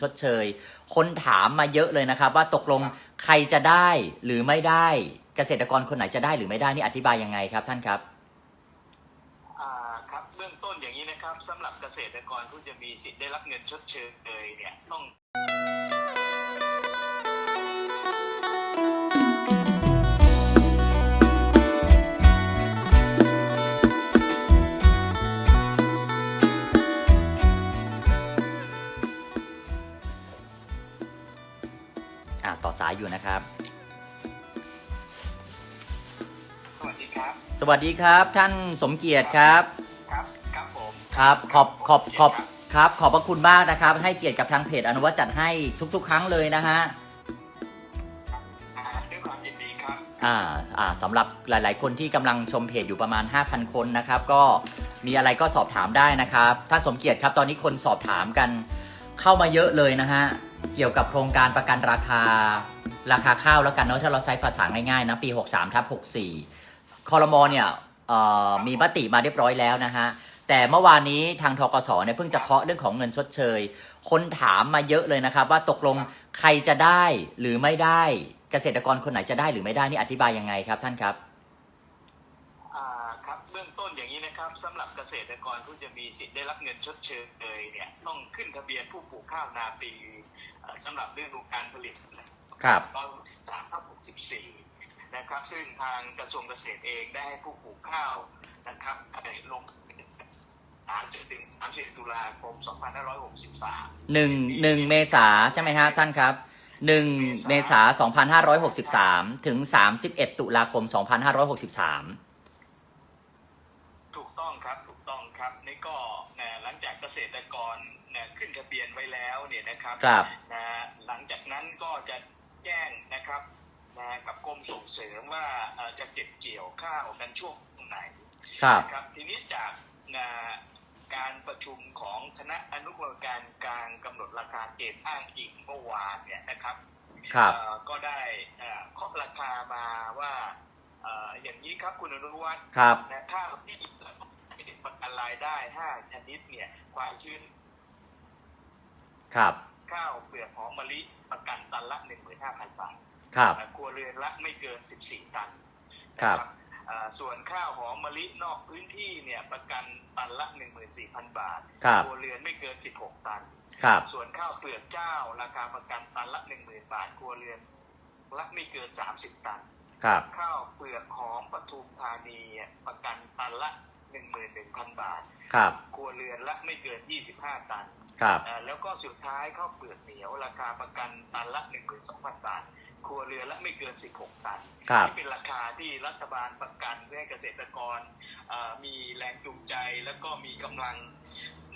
ชดเชย คนถามมาเยอะเลยนะครับ ว่าตกลงใครจะได้หรือไม่ได้ เกษตรกรคนไหนจะได้หรือไม่ได้นี่อธิบายยังไงครับท่านครับอ่าครับเบื้องต้นอย่างนี้นะครับสำหรับเกษตรกรผู้จะมีสิทธิ์ได้รับเงินชดเชยเนี่ยต้อง อ่าต่อสายอยู่นะครับ สวัสดีครับ สวัสดีครับท่านสมเกียรติครับ ครับ ครับผมครับ ขอบขอบขอบครับครับ ขอบพระคุณมากนะครับ ให้เกียรติกับทางเพจอนุวัตจัดให้ทุก ๆ ครั้งเลยนะฮะอ่าด้วยความยินดีครับ อ่าอ่าสำหรับหลายๆ คนที่กำลังชมเพจอยู่ประมาณ 5,000 คนนะครับ ก็มีอะไรก็สอบถามได้นะครับท่านสมเกียรติครับ ตอนนี้คนสอบถามกันเข้ามาเยอะเลยนะฮะ เกี่ยวกับโครงการประกันราคา ราคาข้าวแล้วกันเนาะถ้าเราใช้ภาษาง่ายๆนะปี 63ทับ64คอรมอเนี่ยมีมติมาเรียบร้อยแล้วนะฮะแต่เมื่อวานนี้ทางทกสเนี่ยเพิ่งจะเคาะเรื่องของเงินชดเชย คนถามมาเยอะเลยนะครับ ว่าตกลงใครจะได้หรือไม่ได้เกษตรกรคนไหนจะได้หรือไม่ได้นี่อธิบายยังไงครับท่านครับครับเบื้องต้นอย่างนี้นะครับสำหรับเกษตรกรผู้จะมีสิทธิ์ได้รับเงินชดเชยเนี่ยต้องขึ้นทะเบียนผู้ปลูกข้าวนาปี สำหรับฤดูการผลิตนะครับร้อยหกสิบสามทับหกสิบสี่นะครับ ซึ่งทางกระทรวงเกษตรเองได้ให้ผู้ปลูกข้าวนะครับได้ลงทานจนถึง30ตุลาคม2563หนึ่งหนึ่งเมษาใช่ไหมฮะท่านครับหนึ่งเมษาสองพันห้าร้อยหกสิบสามถึงสามสิบเอ็ดตุลาคมสองพันห้าร้อยหกสิบสามถูกต้องครับถูกต้องครับ นี่ก็นะหลังจากเกษตรกรนะ ขึ้นทะเบียนไว้แล้วเนี่ยนะครับครับนะหลังจากนั้นก็จะแจ้งนะครับนะกับกรมส่งเสริมว่าเอ่อจะเก็บเกี่ยวข้าวกันช่วงไหนครับนะครับ ทีนี้จากนะการประชุมของคณะอนุกรรมการกลางกำหนดราคาเกณฑ์อ้างอิงเมื่อวานเนี่ยนะครับครับเอ่อก็ได้เอ่อเคาะราคามาว่าเอ่ออย่างนี้ครับคุณอนุวัฒน์ครับนะข้าวที่ประกันรายได้ 5 ชนิดเนี่ยความชื้น ครับข้าวเปลือกหอมมะลิประกันตันละ15,000บาทครับอะครัวเรือนละไม่เกิน14ตันครับนะอ่าส่วนข้าวหอมมะลินอกพื้นที่เนี่ยประกันตันละ14,000บาทครับครัวเรือนไม่เกิน16ตันครับส่วนข้าวเปลือกเจ้าราคาประกันตันละ10,000บาทครัวเรือนละไม่เกิน30ตันครับข้าวเปลือกหอมปทุมธานีอะประกันตันละ11,000บาทครับครัวเรือนละไม่เกิน25ตัน ครับอ่าแล้วก็สุดท้ายข้าวเปลือกเหนียว ราคาประกันตันละ12,000บาทครัวเรือนละไม่เกิน 16 ตันครับนี่เป็นราคาที่รัฐบาลประกันเพื่อให้เกษตรกรอ่ามีแรงจูงใจแล้วก็มีกำลัง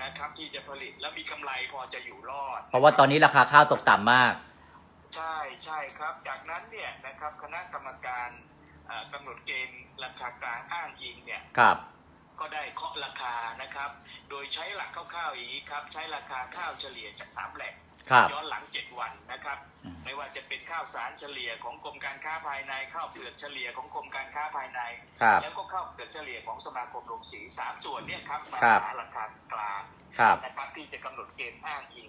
นะครับที่จะผลิตและมีกำไรพอจะอยู่รอด เพราะว่าตอนนี้ราคาข้าวตกต่ำมาก ใช่ใช่ครับ จากนั้นเนี่ยนะครับคณะกรรมการอ่ากำหนดเกณฑ์ราคากลางอ้างอิงเนี่ยครับ ก็ได้เคาะราคานะครับ โดยใช้หลักคร่าวๆอย่างนี้ครับ ใช้ราคาข้าวเฉลี่ยจากสามแหล่งครับย้อนหลัง7วันนะครับอืมไม่ว่าจะเป็นข้าวสารเฉลี่ยของกรมการค้าภายในข้าวเปลือกเฉลี่ยของกรมการค้าภายในครับแล้วก็ข้าวเปลือกเฉลี่ยของสมาคมโรงสีสามส่วนเนี่ยครับมาครับหาราคากลางครับนะครับที่จะกำหนดเกณฑ์อ้างอิง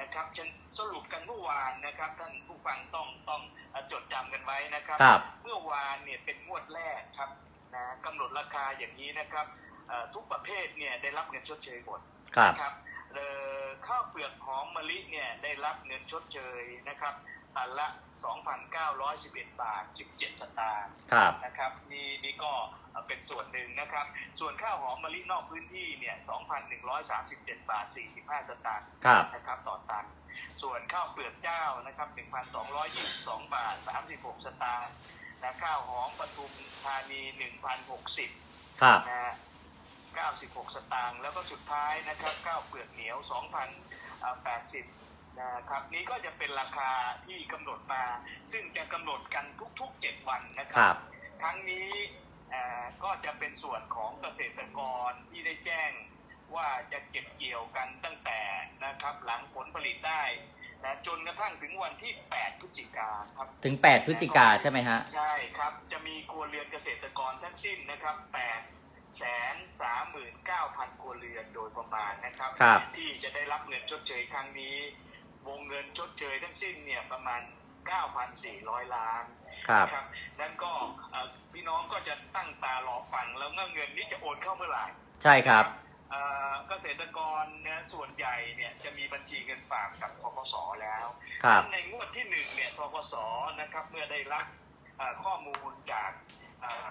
นะครับฉันสรุปกันเมื่อวานนะครับท่านผู้ฟังต้องต้องเอ่อจดจำกันไว้นะครับครับ เมื่อวานเนี่ยเป็นงวดแรกครับนะกำหนดราคาอย่างนี้นะครับเอ่อ ทุกประเภทเนี่ยได้รับเงินชดเชยหมดครับนะครับเอ่อข้าวเปลือกหอมมะลิเนี่ยได้รับเงินชดเชยนะครับตันละ 2,911 บาท 17 สตางค์ครับนะครับนี่นี่ก็เอ่อเป็นส่วนหนึ่งนะครับ ส่วนข้าวหอมมะลินอกพื้นที่เนี่ย 2,137 บาท 45 สตางค์ครับนะครับต่อตัน ส่วนข้าวเปลือกเจ้านะครับ 1,222 บาท 36 สตางค์นะข้าวหอมปทุมธานี 1,060 ครับนะฮะ 96 สตางค์แล้วก็สุดท้ายนะครับข้าวเปลือกเหนียว 2,080นะครับนี่ก็จะเป็นราคาที่กำหนดมา ซึ่งจะกำหนดกันทุก ๆ 7 วันนะคครัรับครั้งนี้เอ่อก็จะเป็นส่วนของเกษตรกรที่ได้แจ้งว่าจะเก็บเกี่ยวกันตั้งแต่นะครับหลังผลผลิตได้นะจนกระทั่งถึงวันที่ 8 พฤศจิกาครับ ถึง 8 พฤศจิกาใช่ไหมฮะ ใช่ครับ จะมีครัวเรือนเกษตรกรทั้งสิ้นนะครับ 8 แสนสามหมื่นเก้าพันครัวเรือนโดยประมาณนะครับครับที่จะได้รับเงินชดเชยครั้งนี้วสิ้นเนี่ยประมาณ 9,400 ล้านครับนะครับนั้นก็เอ่อพี่น้องก็จะตั้งตารอฟังแล้วเงินนี้จะโอนเข้าเมื่อไหร่ ใช่ครับเอ่อเกษตรกรเนี่ยส่วนใหญ่เนี่ยจะมีบัญชีเงินฝากกับทกสแล้วครับในงวดที่หนึ่งเนี่ยทกสนะครับเมื่อได้รับเอ่อข้อมูลจากเอ่อ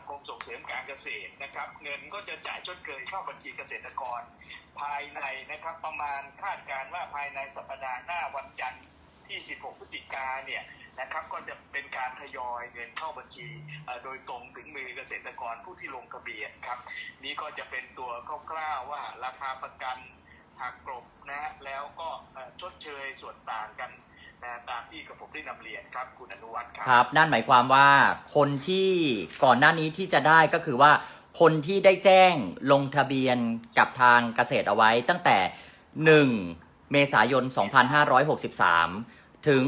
กรมส่งเสริมการเกษตรนะครับ เงินก็จะจ่ายชดเชยเข้าบัญชีเกษตรกร ภายในนะครับประมาณคาดการว่าภายในสัปดาห์หน้าวันจันทร์ที่ 16 พฤศจิกาเนี่ยนะครับก็จะเป็นการทยอยเงินเข้าบัญชีโดยตรงถึงมือเกษตรกรผู้ที่ลงทะเบียนครับนี่ก็จะเป็นตัวคร่าวๆว่าราคาประกันหักกลบนะฮะแล้วก็ชดเชยส่วนต่างกัน ตามที่กับผมได้นำเรียนครับคุณอนุวัฒน์ครัครับ นั่นหมายความว่าคนที่ก่อนหน้านี้ที่จะได้ก็คือว่า คนที่ได้แจ้งลงทะเบียนกับทางเกษตรเอาไว้ตั้งแต่ 1 เมษายน 2563 ถึง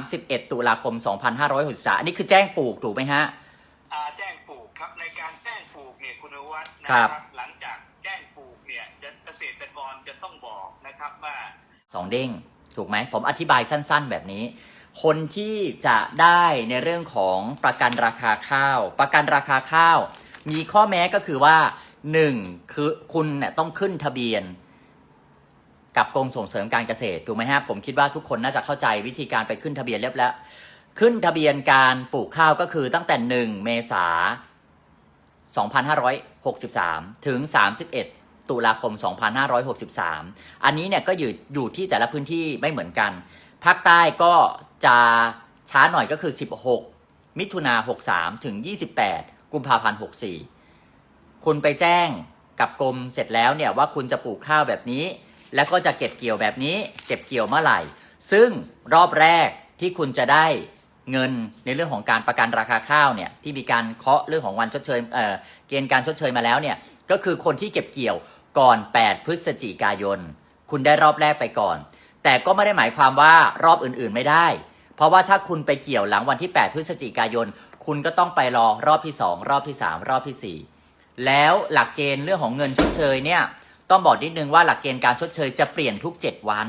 31 ตุลาคม 2563 อันนี้คือแจ้งปลูกถูกไหมฮะอ่าแจ้งปลูกครับในการแจ้งปลูกเนี่ยคุณอนุวัฒน์นะครับหลังจากแจ้งปลูกเนี่ยจะเกษตรกรจะต้องบอกนะครับว่าสองเด้ง ถูกไหมผมอธิบายสั้น ๆ แบบนี้ คนที่จะได้ในเรื่องของประกันราคาข้าว ประกันราคาข้าว มีข้อแม้ก็คือว่าหนึ่งคือคุณเนี่ยต้องขึ้นทะเบียน กับกรมส่งเสริมการเกษตรถูกไหมฮะผมคิดว่าทุกคนน่าจะเข้าใจวิธีการไปขึ้นทะเบียนเรียบแล้ว ขึ้นทะเบียนการปลูกข้าวก็คือตั้งแต่ 1 เมษา2563 ถึง 31 ตุลาคม 2563 อันนี้เนี่ยก็อยู่อยู่ที่แต่ละพื้นที่ไม่เหมือนกัน ภาคใต้ก็จะช้าหน่อยก็คือ 16 มิถุนา63 ถึง 28 กุมภาพันธ์ 64 คุณไปแจ้งกับกรมเสร็จแล้วเนี่ยว่าคุณจะปลูกข้าวแบบนี้ แล้วก็จะเก็บเกี่ยวแบบนี้ เก็บเกี่ยวเมื่อไหร่ ซึ่งรอบแรกที่คุณจะได้เงินในเรื่องของการประกันราคาข้าวเนี่ยที่มีการเคาะเรื่องของวันชดเชยเออเกณฑ์การชดเชยมาแล้วเนี่ย ก็คือคนที่เก็บเกี่ยวก่อน 8 พฤศจิกายน คุณได้รอบแรกไปก่อน แต่ก็ไม่ได้หมายความว่ารอบอื่นๆไม่ได้ เพราะว่าถ้าคุณไปเกี่ยวหลังวันที่ 8 พฤศจิกายน คุณก็ต้องไปรอรอบที่ 2 รอบที่ 3 รอบทีสี่ 4 แล้วหลักเกณฑ์เรื่องของเงินชดเชยเนี่ย ต้องบอกนิดนึงว่าหลักเกณฑ์การชดเชยจะเปลี่ยนทุก 7 วัน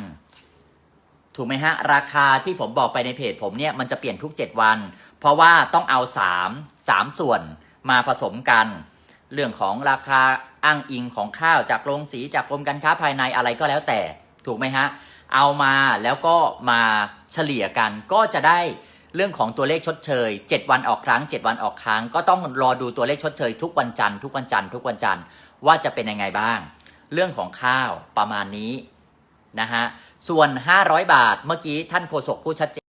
ถูกไหมฮะ ราคาที่ผมบอกไปในเพจผมเนี่ยมันจะเปลี่ยนทุก 7 วัน เพราะว่าต้องเอา 3 3 ส่วนมาผสมกัน เรื่องของราคาอ้างอิงของข้าวจากโรงสีจากกรมการค้าภายในอะไรก็แล้วแต่ถูกไหมฮะเอามาแล้วก็มาเฉลี่ยกันก็จะได้เรื่องของตัวเลขชดเชย 7 วันออกครั้ง 7 วันออกครั้ง ก็ต้องรอดูตัวเลขชดเชย ทุกวันจันทร์ทุกวันจันทร์ทุกวันจันทร์ว่าจะเป็นยังไงบ้าง เรื่องของข้าวประมาณนี้นะฮะส่วน 500 บาทเมื่อกี้ท่านโฆษกพูดชัดเจน